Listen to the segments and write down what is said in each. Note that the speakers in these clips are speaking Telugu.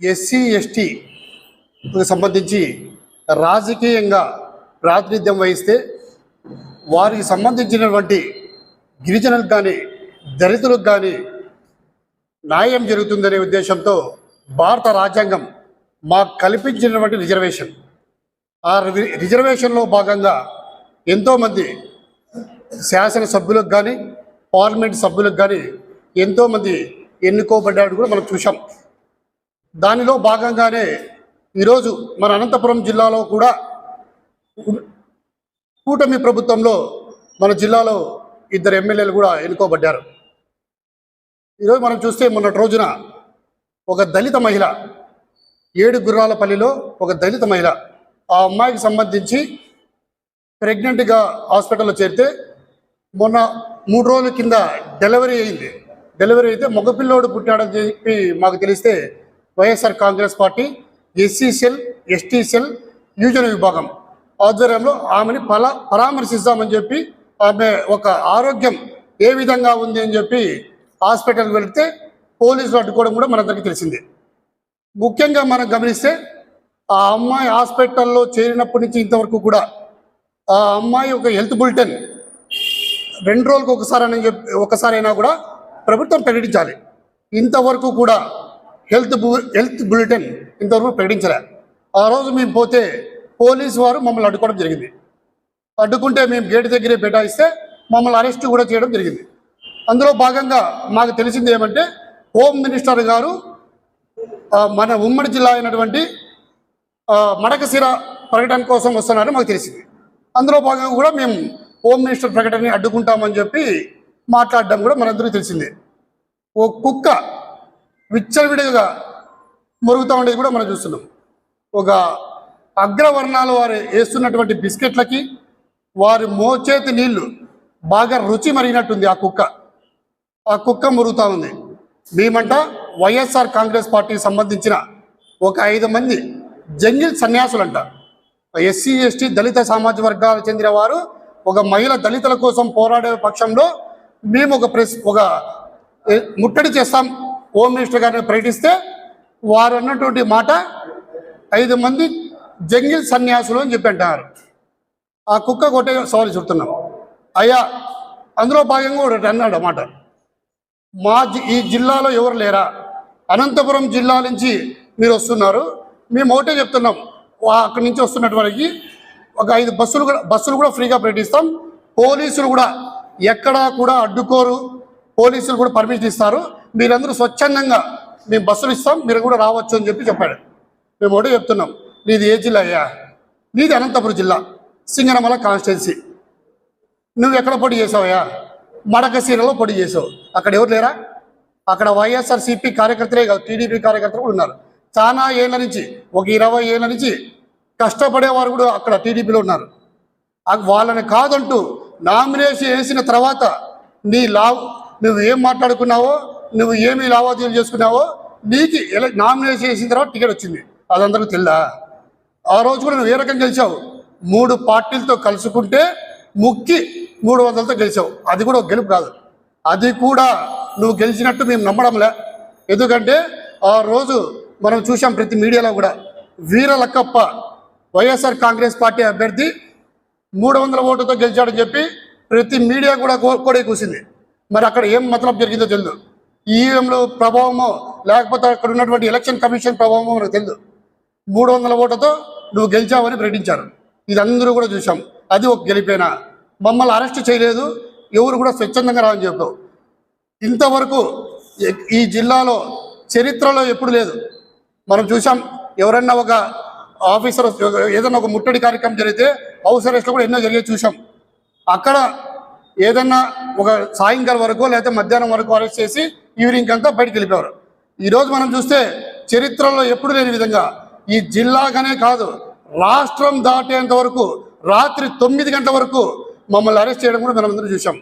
ఎస్సీ ఎస్టీకి సంబంధించి రాజకీయంగా ప్రాతినిధ్యం వహిస్తే వారికి సంబంధించినటువంటి గిరిజనులకు కానీ దళితులకు కానీ న్యాయం జరుగుతుందనే ఉద్దేశంతో భారత రాజ్యాంగం మాకు కల్పించినటువంటి రిజర్వేషన్. ఆ రిజర్వేషన్లో భాగంగా ఎంతోమంది శాసనసభ్యులకు కానీ పార్లమెంట్ సభ్యులకు కానీ ఎంతోమంది ఎన్నుకోబడ్డాడు కూడా మనం చూసాం దానిలో భాగంగానే ఈరోజు మన అనంతపురం జిల్లాలో కూడా కూటమి ప్రభుత్వంలో మన జిల్లాలో ఇద్దరు ఎమ్మెల్యేలు కూడా ఎన్నుకోబడ్డారు. ఈరోజు మనం చూస్తే మొన్నటి రోజున ఒక దళిత మహిళ ఏడు గుర్రాలపల్లిలో ఒక దళిత మహిళ ఆ అమ్మాయికి సంబంధించి ప్రెగ్నెంట్గా హాస్పిటల్లో చేరితే మొన్న మూడు రోజుల కింద డెలివరీ అయింది. డెలివరీ అయితే మగపిల్లోడు పుట్టాడని చెప్పి మాకు తెలిస్తే YSR Congress party SC cell ST cell యువజన విభాగం ఆధ్వర్యంలో ఆమెని పలా పరామర్శిస్తామని చెప్పి ఆమె ఒక ఆరోగ్యం ఏ విధంగా ఉంది అని చెప్పి హాస్పిటల్కి వెళితే పోలీసులు అడ్డుకోవడం కూడా మనందరికీ తెలిసిందే. ముఖ్యంగా మనం గమనిస్తే ఆ అమ్మాయి హాస్పిటల్లో చేరినప్పటి నుంచి ఇంతవరకు కూడా ఆ అమ్మాయి ఒక హెల్త్ బులెటిన్. రెండు రోజులకు ఒకసారి అని చెప్పి ఒకసారైనా కూడా ప్రభుత్వం ప్రకటించాలి. ఇంతవరకు కూడా హెల్త్ బు హెల్త్ బులెటిన్ ఇంతవరకు ప్రకటించలే. ఆ రోజు మేము పోతే పోలీసు వారు మమ్మల్ని అడ్డుకోవడం జరిగింది. అడ్డుకుంటే మేము గేట్ దగ్గరే బెటాయిస్తే మమ్మల్ని అరెస్ట్ కూడా చేయడం జరిగింది. అందులో భాగంగా మాకు తెలిసింది ఏమంటే హోమ్ మినిస్టర్ గారు మన ఉమ్మడి జిల్లా అయినటువంటి మడకశిర ప్రకటన కోసం వస్తున్నారని మాకు తెలిసింది. అందులో భాగంగా కూడా మేము హోమ్ మినిస్టర్ ప్రకటనని అడ్డుకుంటామని చెప్పి మాట్లాడడం కూడా మనందరికీ తెలిసిందే. ఓ కుక్క విచ్చలవిడిగా మురుగుతూ ఉండేది కూడా మనం చూస్తున్నాం. ఒక అగ్రవర్ణాల వారు వేస్తున్నటువంటి బిస్కెట్లకి వారి మోచేతి నీళ్ళు బాగా రుచి మరిగినట్టుంది ఆ కుక్క. ఆ కుక్క మురుగుతూ ఉంది. మేమంట వైఎస్ఆర్ కాంగ్రెస్ పార్టీకి సంబంధించిన ఒక ఐదు మంది జంగిల్ సన్యాసులంట. ఎస్సీ ఎస్టీ దళిత సామాజిక వర్గాలకు చెందిన వారు ఒక మహిళ దళితుల కోసం పోరాడే పక్షంలో మేము ఒక ప్రెస్ ఒక ముట్టడి చేస్తాం. హోమ్ మినిస్టర్ గారిని ప్రకటిస్తే వారు అన్నటువంటి మాట ఐదు మంది జంగిల్ సన్యాసులు అని చెప్పి అంటారు ఆ కుక్క కొట్టే సవాలు చెప్తున్నాం. అయ్యా అందులో భాగంగా ఒకటి అన్నాడు అన్నమాట మా జి- ఈ జిల్లాలో ఎవరు లేరా? అనంతపురం జిల్లా నుంచి మీరు వస్తున్నారు. మేము ఒకటే చెప్తున్నాం. వా- అక్కడి నుంచి వస్తున్నటువంటి ఒక ఐదు బస్సులు కూడా బస్సులు కూడా ఫ్రీగా ప్రకటిస్తాం. పోలీసులు కూడా ఎక్కడా కూడా అడ్డుకోరు. పోలీసులు కూడా పర్మిషన్ ఇస్తారు. మీరందరూ స్వచ్ఛందంగా మేము బస్సులు ఇస్తాం మీరు కూడా రావచ్చు అని చెప్పి చెప్పాడు. మేము ఒకటే చెప్తున్నాం నీది ఏ జిల్లా అయ్యా? నీది అనంతపురం జిల్లా సింగనమల కాన్స్టిట్యున్సీ. నువ్వు ఎక్కడ పొడి చేసావయ్యా? మడకసీరలో పొడి చేసావు. అక్కడ ఎవరు లేరా? అక్కడ వైఎస్ఆర్సీపీ కార్యకర్తలే కాదు టీడీపీ కార్యకర్తలు కూడా ఉన్నారు. చాలా ఏళ్ళ నుంచి ఒక ఇరవై ఏళ్ళ నుంచి కష్టపడేవారు కూడా అక్కడ టీడీపీలో ఉన్నారు. ఆ వాళ్ళని కాదంటూ నామినేషన్ వేసిన తర్వాత నీ లావ్ నువ్వు ఏం మాట్లాడుకున్నావో నువ్వు ఏమి లావాదేవీలు చేసుకున్నావో నీకు ఎలా నామినేషన్ చేసిన తర్వాత టికెట్ వచ్చింది. అదందరూ తెల్లా ఆ రోజు కూడా నువ్వు ఏ రకంగా గెలిచావు? మూడు పార్టీలతో కలుసుకుంటే ముక్కి మూడు వందలతో గెలిచావు. అది కూడా ఒక గెలుపు కాదు. అది కూడా నువ్వు గెలిచినట్టు మేము నమ్మడంలే. ఎందుకంటే ఆ రోజు మనం చూసాం ప్రతి మీడియాలో కూడా వీరలక్కప్ప వైఎస్ఆర్ కాంగ్రెస్ పార్టీ అభ్యర్థి మూడు వందల ఓటుతో గెలిచాడని చెప్పి ప్రతి మీడియా కూడా కోడే కూసింది. మరి అక్కడ ఏం మతలబ్ జరిగిందో తెలియదు ఈవీఎంలు ప్రభావమో లేకపోతే అక్కడ ఉన్నటువంటి ఎలక్షన్ కమిషన్ ప్రభావమో మనకు తెలియదు మూడు వందల ఓటతో నువ్వు గెలిచావని ప్రకటించారు. ఇది అందరూ కూడా చూసాం అది ఒక గెలిపేనా? మమ్మల్ని అరెస్ట్ చేయలేదు. ఎవరు కూడా స్వచ్ఛందంగా రావని చెప్పావు. ఇంతవరకు ఈ జిల్లాలో చరిత్రలో ఎప్పుడు లేదు. మనం చూసాం ఎవరన్నా ఒక ఆఫీసర్ ఏదన్నా ఒక ముట్టడి కార్యక్రమం జరిగితే హౌస్ అరెస్ట్లో కూడా ఎన్నో జరిగే చూసాం అక్కడ ఏదన్నా ఒక సాయంకాలం వరకు లేకపోతే మధ్యాహ్నం వరకు అరెస్ట్ చేసి ఈవినింగ్ అంతా బయటికి వెళ్ళిపోయారు. ఈరోజు మనం చూస్తే చరిత్రలో ఎప్పుడు లేని విధంగా ఈ జిల్లాగానే కాదు రాష్ట్రం దాటేంత వరకు రాత్రి తొమ్మిది గంటల వరకు మమ్మల్ని అరెస్ట్ చేయడం కూడా మనం అందరూ చూసాం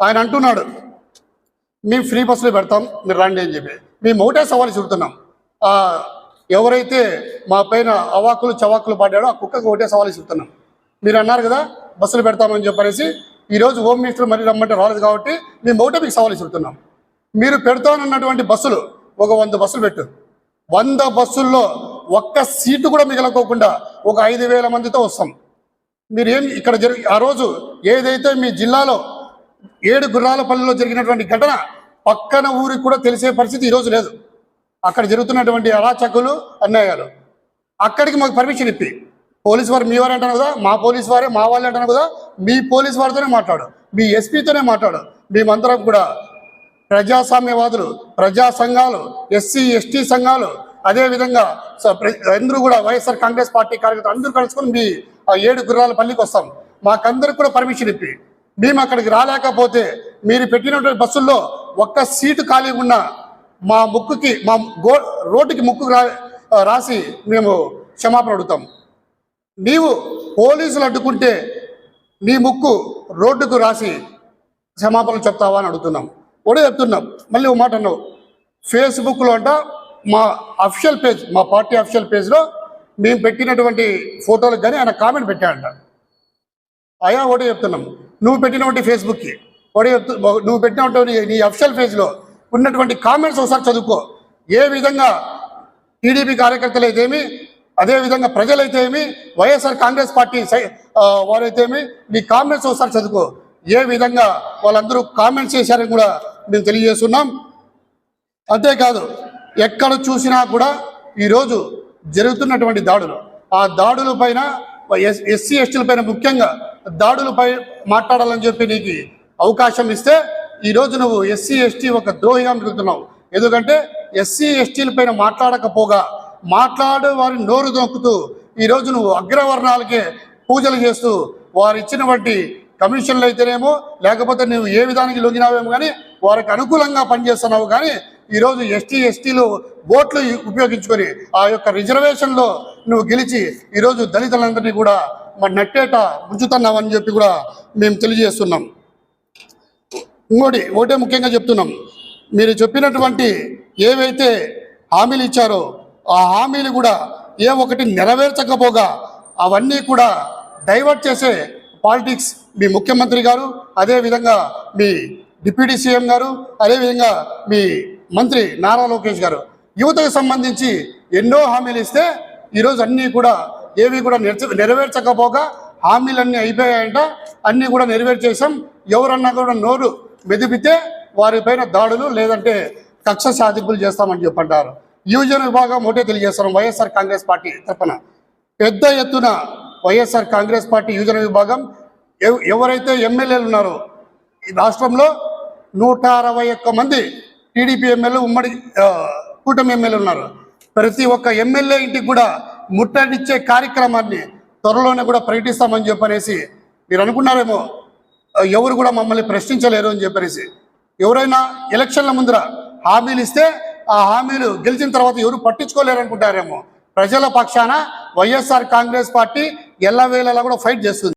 ఆయన అంటున్నాడు మేము ఫ్రీ బస్సులో పెడతాం మీరు రండి అని చెప్పి. మేము ఒకటే సవాలు చెబుతున్నాం. ఎవరైతే మా పైన అవాకులు చవాకులు పాడాడో ఆ కుక్కకు ఒకటే సవాలు చెబుతున్నాం. మీరు అన్నారు కదా బస్సులు పెడతామని చెప్పనేసి ఈరోజు హోమ్ మినిస్టర్ మరీ రమ్మంటే రాలేదు కాబట్టి మేము ఒకటే మీకు సవాలు చెబుతున్నాం. మీరు పెడతానన్నటువంటి బస్సులు ఒక వంద బస్సులు పెట్టు. వంద బస్సుల్లో ఒక్క సీటు కూడా మిగలకోకుండా ఒక ఐదు వేల మందితో వస్తాం. మీరు ఏం ఇక్కడ జరి ఆ రోజు ఏదైతే మీ జిల్లాలో ఏడు గుర్రాలపల్లిలో జరిగినటువంటి ఘటన పక్కన ఊరికి కూడా తెలిసే పరిస్థితి ఈరోజు లేదు. అక్కడ జరుగుతున్నటువంటి అరాచకులు అన్యాయాలు. అక్కడికి మాకు పర్మిషన్ ఇప్పి. పోలీస్ వారు మీ వారు అంటారు కదా మా పోలీస్ వారే మా వాళ్ళు అంటారు కదా మీ పోలీస్ వారితోనే మాట్లాడు. మీ ఎస్పీతోనే మాట్లాడు. మేమందరం కూడా ప్రజాస్వామ్యవాదులు ప్రజా సంఘాలు ఎస్సీ ఎస్టీ సంఘాలు అదేవిధంగా స- అందరూ కూడా వైఎస్ఆర్ కాంగ్రెస్ పార్టీ కార్యకర్తలు అందరూ కలుసుకొని మీ ఆ ఏడు గుర్రాల పల్లికి వస్తాం. మాకందరికి కూడా పర్మిషన్ ఇప్పి. మేము అక్కడికి రాలేకపోతే మీరు పెట్టినటువంటి బస్సుల్లో ఒక్క సీటు ఖాళీ ఉన్న మా ముక్కుకి మా గో రోడ్డుకి ముక్కు రా రాసి మేము క్షమాపణ అడుగుతాం. నీవు పోలీసులు అడ్డుకుంటే నీ ముక్కు రోడ్డుకు రాసి క్షమాపణలు చెప్తావా అని అడుగుతున్నాం. ఒకటే చెప్తున్నాం. మళ్ళీ ఒక మాట అన్నావు. ఫేస్బుక్లో అంట మా అఫిషియల్ పేజ్ మా పార్టీ అఫిషియల్ పేజ్లో మేము పెట్టినటువంటి ఫోటోలకు కానీ ఆయన కామెంట్ పెట్టాడంట. అయా ఒకటే చెప్తున్నాం. నువ్వు పెట్టినటువంటి ఫేస్బుక్కి ఒకటే చెప్తు నువ్వు పెట్టినటువంటి నీ అఫిషియల్ పేజ్లో ఉన్నటువంటి కామెంట్స్ ఒకసారి చదువుకో. ఏ విధంగా టీడీపీ కార్యకర్తలు అయితేమి అదేవిధంగా ప్రజలైతేమి వైఎస్ఆర్ కాంగ్రెస్ పార్టీ సై- వారైతేమి నీ కామెంట్స్ ఒకసారి చదువుకో. ఏ విధంగా వాళ్ళందరూ కామెంట్స్ చేశారని కూడా మేము తెలియజేస్తున్నాం. అంతేకాదు ఎక్కడ చూసినా కూడా ఈరోజు జరుగుతున్నటువంటి దాడులు. ఆ దాడుల పైన ఎస్ ఎస్సీ ఎస్టీల పైన ముఖ్యంగా దాడులపై మాట్లాడాలని చెప్పి నీకు అవకాశం ఇస్తే ఈరోజు నువ్వు ఎస్సీ ఎస్టీ ఒక ద్రోహిగా మిగులుతున్నావు ఎందుకంటే ఎస్సీ ఎస్టీల పైన మాట్లాడకపోగా మాట్లాడే వారి నోరు దొక్కుతూ ఈరోజు నువ్వు అగ్రవర్ణాలకే పూజలు చేస్తూ వారు ఇచ్చినటువంటి కమిషన్లు అయితేనేమో లేకపోతే నువ్వు ఏ విధానికి లొంగినావేమో కానీ వారికి అనుకూలంగా పనిచేస్తున్నావు కానీ ఈరోజు ఎస్టీ ఎస్టీలు ఓట్లు ఉపయోగించుకొని ఆ యొక్క రిజర్వేషన్లో నువ్వు గెలిచి ఈరోజు దళితులందరినీ కూడా మరి నట్టేట ఉంచుతున్నావని చెప్పి కూడా మేము తెలియజేస్తున్నాం. ఇంకోటి ఒకటే ముఖ్యంగా చెప్తున్నాం. మీరు చెప్పినటువంటి ఏవైతే హామీలు ఇచ్చారో ఆ హామీలు కూడా ఏ ఒకటి నెరవేర్చకపోగా అవన్నీ కూడా డైవర్ట్ చేసే పాలిటిక్స్ మీ ముఖ్యమంత్రి గారు అదేవిధంగా మీ డిప్యూటీ సీఎం గారు అదేవిధంగా మీ మంత్రి నారా లోకేష్ గారు. యువతకు సంబంధించి ఎన్నో హామీలు ఇస్తే ఈరోజు అన్నీ కూడా ఏవి కూడా నెరచ నెరవేర్చకపోగా హామీలన్నీ అయిపోయాయంట. అన్నీ కూడా నెరవేర్చేసాం ఎవరన్నా కూడా నోరు మెదిపితే వారిపైన దాడులు లేదంటే కక్ష సాధింపులు చేస్తామని చెప్పంటారు. యువజన విభాగం ఒకటే తెలియజేస్తున్నాం. వైఎస్ఆర్ కాంగ్రెస్ పార్టీ తరఫున పెద్ద ఎత్తున వైఎస్ఆర్ కాంగ్రెస్ పార్టీ యువజన విభాగం ఎవరైతే ఎమ్మెల్యేలు ఉన్నారో ఈ రాష్ట్రంలో నూట అరవై ఒక్క మంది టీడీపీ ఎమ్మెల్యే ఉమ్మడి ఆ, కూటమి ఎమ్మెల్యే ఉన్నారు. ప్రతి ఒక్క ఎమ్మెల్యే ఇంటికి కూడా ముట్టడిచ్చే కార్యక్రమాన్ని త్వరలోనే కూడా ప్రకటిస్తామని చెప్పనేసి మీరు అనుకున్నారేమో ఎవరు కూడా మమ్మల్ని ప్రశ్నించలేరు అని చెప్పనేసి. ఎవరైనా ఎలక్షన్ల ముందర హామీలు ఇస్తే ఆ హామీలు గెలిచిన తర్వాత ఎవరు పట్టించుకోలేరు అనుకుంటారేమో. ప్రజల పక్షాన వైఎస్ఆర్ కాంగ్రెస్ పార్టీ ఎల్లవేళలా కూడా ఫైట్ చేస్తుంది.